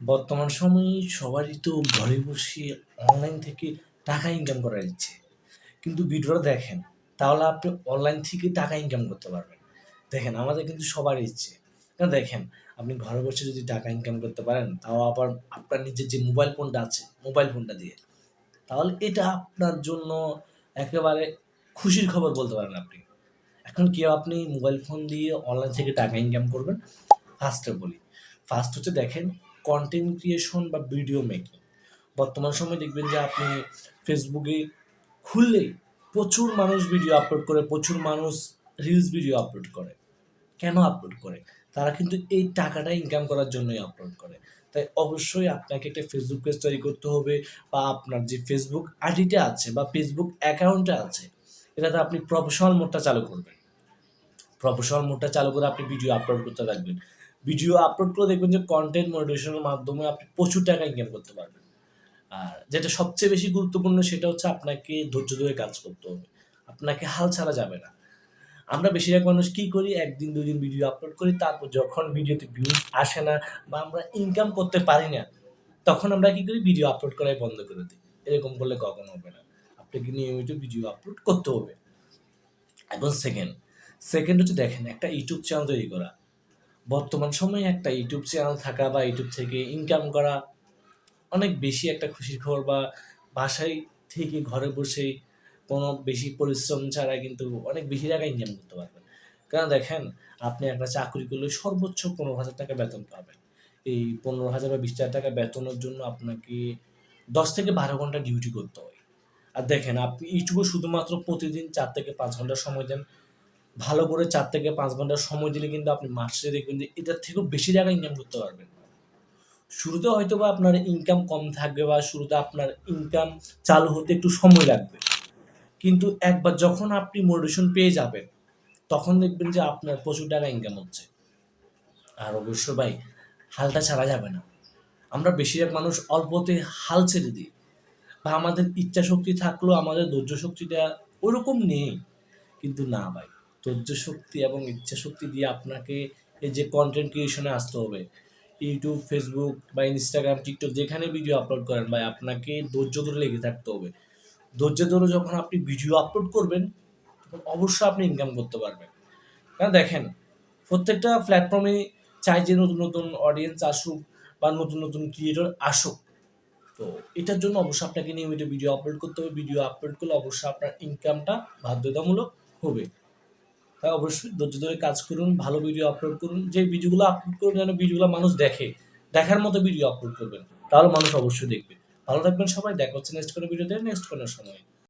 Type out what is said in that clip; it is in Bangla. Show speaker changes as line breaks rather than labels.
বর্তমান সময়ে সবারই তো ঘরে বসে অনলাইন থেকে টাকা ইনকাম করার ইচ্ছে। কিন্তু ভিডিওটা দেখেন, তাহলে আপনি অনলাইন থেকে টাকা ইনকাম করতে পারবেন। দেখেন, আমাদের কিন্তু সবারই ইচ্ছে। না, দেখেন, আপনি ঘরে বসে যদি টাকা ইনকাম করতে পারেন, তাও আবার আপনার নিজের যে মোবাইল ফোনটা আছে মোবাইল ফোনটা দিয়ে, তাহলে এটা আপনার জন্য একেবারে খুশির খবর বলতে পারেন আপনি। এখন কেউ আপনি মোবাইল ফোন দিয়ে অনলাইন থেকে টাকা ইনকাম করবেন? ফার্স্টে বলি ফার্স্ট হচ্ছে দেখেন কন্টেন্ট ক্রিয়েশন বা ভিডিও মেকিং বর্তমান সময়ে দেখবেন যে আপনি ফেসবুকে খুললেই প্রচুর মানুষ ভিডিও আপলোড করে, প্রচুর মানুষ রিলস ভিডিও আপলোড করে। কেন আপলোড করে? তারা কিন্তু এই টাকাটা ইনকাম করার জন্যই আপলোড করে। তাই অবশ্যই আপনাকে একটা ফেসবুক পেজ তৈরি করতে হবে বা আপনার যে ফেসবুক আইডিটা আছে বা ফেসবুক অ্যাকাউন্টটা আছে, এটাতে আপনি প্রফেশনাল মোডটা চালু করবেন। প্রফেশনাল মোডটা চালু করে আপনি ভিডিও আপলোড করতে থাকবেন। ভিডিও আপলোড করে দেখবেন যে কন্টেন্ট মনিটেশনের মাধ্যমে আপনি প্রচুর টাকা ইনকাম করতে পারবেন। আর যেটা সবচেয়ে বেশি গুরুত্বপূর্ণ সেটা হচ্ছে আপনাকে ধৈর্য ধরে কাজ করতে হবে। আপনাকে হাল ছাড়া যাবে না। আমরা বেশিরভাগ মানুষ কি করি? একদিন, দুই দিন ভিডিও আপলোড করি, তারপর যখন ভিডিওতে ভিউজ আসে না বা আমরা ইনকাম করতে পারি না, তখন আমরা কি করি? ভিডিও আপলোড করাই বন্ধ করে দিই। এরকম করলে কখনো হবে না। আপনাকে নিয়মিত ভিডিও আপলোড করতে হবে। এখন সেকেন্ড সেকেন্ড হচ্ছে দেখেন, একটা ইউটিউব চ্যানেল তৈরি করা। বর্তমান সময়ে একটা ইউটিউব চ্যানেল থাকা বা ইউটিউব থেকে ইনকাম করা অনেক বেশি একটা খুশির খবর বা বাসায় থেকে ঘরে বসেই কোনো বেশি পরিশ্রম ছাড়া কিন্তু অনেক বেশি টাকা ইনকাম করতে পারবেন। কারণ দেখেন, আপনি একটা চাকরি করলে সর্বোচ্চ পনেরো হাজার টাকা বেতন পাবেন। এই পনেরো হাজার বা বিশ হাজার টাকা বেতনের জন্য আপনাকে দশ থেকে বারো ঘণ্টা ডিউটি করতে হয়। আর দেখেন, আপনি ইউটিউবে শুধুমাত্র প্রতিদিন চার থেকে পাঁচ ঘণ্টা সময় দেন ভালো করে চার থেকে পাঁচ ঘণ্টা সময় দিলে কিন্তু আপনি মাসে দেখবেন যে এটার থেকেও বেশি টাকা ইনকাম করতে পারবেন। শুরুতে হয়তো বা আপনার ইনকাম কম থাকবে বা শুরুতে আপনার ইনকাম চালু হতে একটু সময় লাগবে। কিন্তু একবার যখন আপনি মোটিভেশন পেয়ে যাবেন, তখন দেখবেন যে আপনার প্রচুর টাকা ইনকাম হচ্ছে। আর অবশ্য ভাই, হালটা ছাড়া যাবে না। আমরা বেশিরভাগ মানুষ অল্পতে হাল ছেড়ে দিই। বা আমাদের ইচ্ছা শক্তি থাকলেও আমাদের ধৈর্য শক্তিটা ওরকম নেই। কিন্তু না ভাই ধৈর্য শক্তি এবং ইচ্ছা শক্তি দিয়ে আপনাকে এই যে কন্টেন্ট ক্রিয়েশনে আসতে হবে। ইউটিউব ফেসবুক বা ইনস্টাগ্রাম টিকটক যেখানে ভিডিও আপলোড করেন ভাই, আপনাকে ধৈর্য ধরে লেগে থাকতে হবে। ধৈর্য ধরে যখন আপনি ভিডিও আপলোড করবেন, তখন অবশ্যই আপনি ইনকাম করতে পারবেন। কারণ দেখেন, প্রত্যেকটা প্ল্যাটফর্মে চাই যে নতুন নতুন অডিয়েন্স আসুক বা নতুন নতুন ক্রিয়েটর আসুক। তো এটার জন্য অবশ্যই আপনাকে নিয়মিত ভিডিও আপলোড করতে হবে। ভিডিও আপলোড করলে অবশ্যই আপনার ইনকামটা বাধ্যতামূলক হবে। তাই অবশ্যই ধৈর্য ধরে কাজ করুন, ভালো ভিডিও আপলোড করুন। যে ভিডিওগুলো আপলোড করুন, যেন ভিডিওগুলো মানুষ দেখে। দেখার মতো ভিডিও আপলোড করবেন। তাহলে মানুষ অবশ্যই দেখবে। ভালো থাকবেন সবাই। দেখা হচ্ছে নেক্সট কোনো ভিডিওতে নেক্সট কোনো সময়।